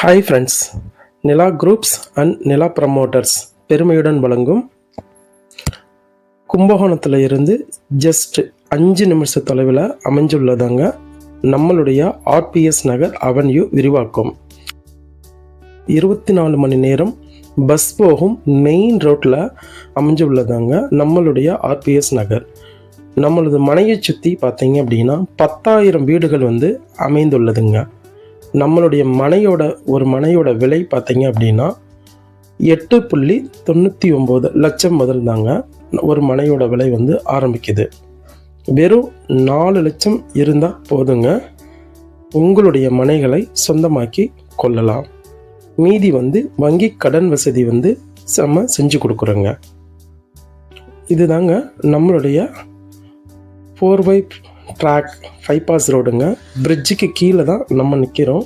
Hi friends Nila groups and Nila promoters பெருமையுடன் வழங்கும் கும்பகோணத்தில் இருந்து ஜஸ்ட் அஞ்சு நிமிஷ தொலைவில் அமைஞ்சுள்ளதாங்க நம்மளுடைய ஆர்பிஎஸ் நகர் அவென்யூ விரிவாக்கம். இருபத்தி நாலு மணி நேரம் பஸ் போகும் மெயின் ரோட்டில் அமைஞ்சுள்ளதாங்க நம்மளுடைய ஆர்பிஎஸ் நகர். நம்மளது மனையை சுற்றி பார்த்தீங்க அப்படின்னா பத்தாயிரம் வீடுகள் வந்து அமைந்துள்ளதுங்க. நம்மளுடைய மனையோட ஒரு மனையோட விலை பார்த்தீங்க அப்படின்னா எட்டு புள்ளி தொண்ணூற்றி ஒம்பது லட்சம் முதல் தாங்க ஒரு மனையோட விலை வந்து ஆரம்பிக்குது. வெறும் நாலு லட்சம் இருந்தால் போதுங்க. உங்களுடைய மனைகளை சொந்தமாக்கி கொள்ளலாம். மீதி வந்து வங்கி கடன் வசதி வந்து செம்ம செஞ்சு கொடுக்குறோங்க. இதுதாங்க நம்மளுடைய four by track five pass ரோடுங்க பிரிட்ஜுக்கு கீழே தான் நம்ம நிற்கிறோம்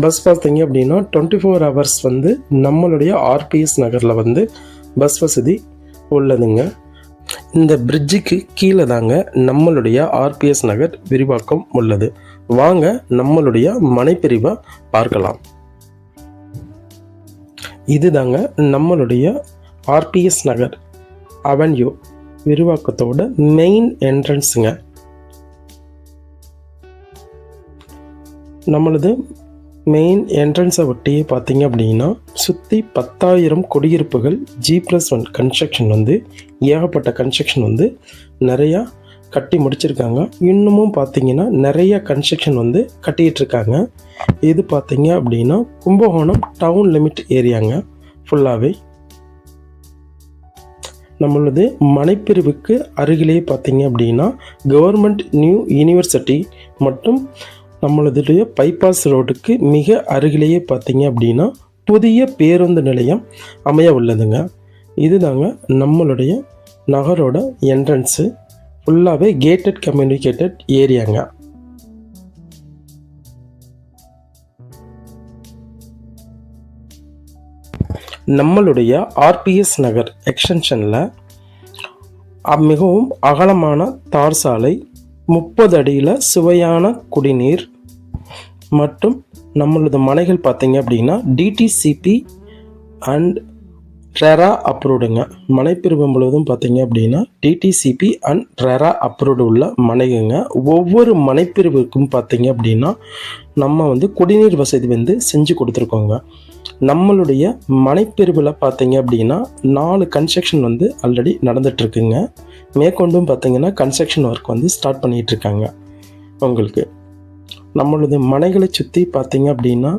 பஸ் பார்த்தீங்க அப்படின்னா டுவெண்ட்டி ஃபோர் ஹவர்ஸ் வந்து நம்மளுடைய ஆர்பிஎஸ் நகரில் வந்து பஸ் வசதி உள்ளதுங்க. இந்த பிரிட்ஜுக்கு கீழே தாங்க நம்மளுடைய ஆர்பிஎஸ் நகர் விரிவாக்கம் உள்ளது. வாங்க நம்மளுடைய மனைப்பிரிவை பார்க்கலாம். இதுதாங்க நம்மளுடைய ஆர்பிஎஸ் நகர். அவென்யூ விரிவாக்கத்தோட மெயின் என்ட்ரன்ஸுங்க நம்மளது மெயின் என்ட்ரன்ஸை ஒட்டியே பார்த்தீங்க அப்படின்னா சுற்றி பத்தாயிரம் குடியிருப்புகள் ஜி ப்ளஸ் ஒன் கன்ஸ்ட்ரக்ஷன் வந்து ஏகப்பட்ட கன்ஸ்ட்ரக்ஷன் வந்து நிறையா கட்டி முடிச்சிருக்காங்க. இன்னமும் பார்த்தீங்கன்னா நிறைய கன்ஸ்ட்ரக்ஷன் வந்து கட்டிகிட்டு இருக்காங்க இது பார்த்தீங்க அப்படின்னா கும்பகோணம் டவுன் லிமிட் ஏரியாங்க ஃபுல்லாகவே நம்மளது மனைப்பிரிவுக்கு அருகிலேயே பார்த்தீங்க அப்படின்னா கவர்மெண்ட் நியூ யூனிவர்சிட்டி மற்றும் நம்மளதுடைய பைபாஸ் ரோடுக்கு மிக அருகிலேயே பார்த்தீங்க அப்படின்னா புதிய பேருந்து நிலையம் அமைய உள்ளதுங்க. இதுதாங்க நம்மளுடைய நகரோட என்ட்ரன்ஸு ஃபுல்லாகவே கேட்டட் கம்யூனிகேட்டட் ஏரியாங்க நம்மளுடைய ஆர்பிஎஸ் நகர் எக்ஸ்டென்ஷனில் மிகவும் அகலமான தார் சாலை முப்பது அடியில் சுவையான குடிநீர் மற்றும் நம்மளது மனைகள் பார்த்தீங்க அப்படின்னா டிடிசிபி அண்ட் ரெரா அப்ரூவ்டுங்க மலைப்பிரிவு முழுவதும் பார்த்தீங்க அப்படின்னா டிடிசிபி அண்ட் ரெரா அப்ரூவ்டு உள்ள மனைகுங்க ஒவ்வொரு மனைப்பிரிவுக்கும் பார்த்தீங்க அப்படின்னா நம்ம வந்து குடிநீர் வசதி வந்து செஞ்சு கொடுத்துருக்கோங்க. நம்மளுடைய மனைப்பிரிவில் பார்த்தீங்க அப்படின்னா நாலு கன்ஸ்ட்ரக்ஷன் வந்து ஆல்ரெடி நடந்துகிட்ருக்குங்க மேற்கொண்டும் பார்த்தீங்கன்னா கன்ஸ்ட்ரக்ஷன் ஒர்க் வந்து ஸ்டார்ட் பண்ணிகிட்டு இருக்காங்க உங்களுக்கு நம்மளது மனைகளை சுற்றி பார்த்தீங்க அப்படின்னா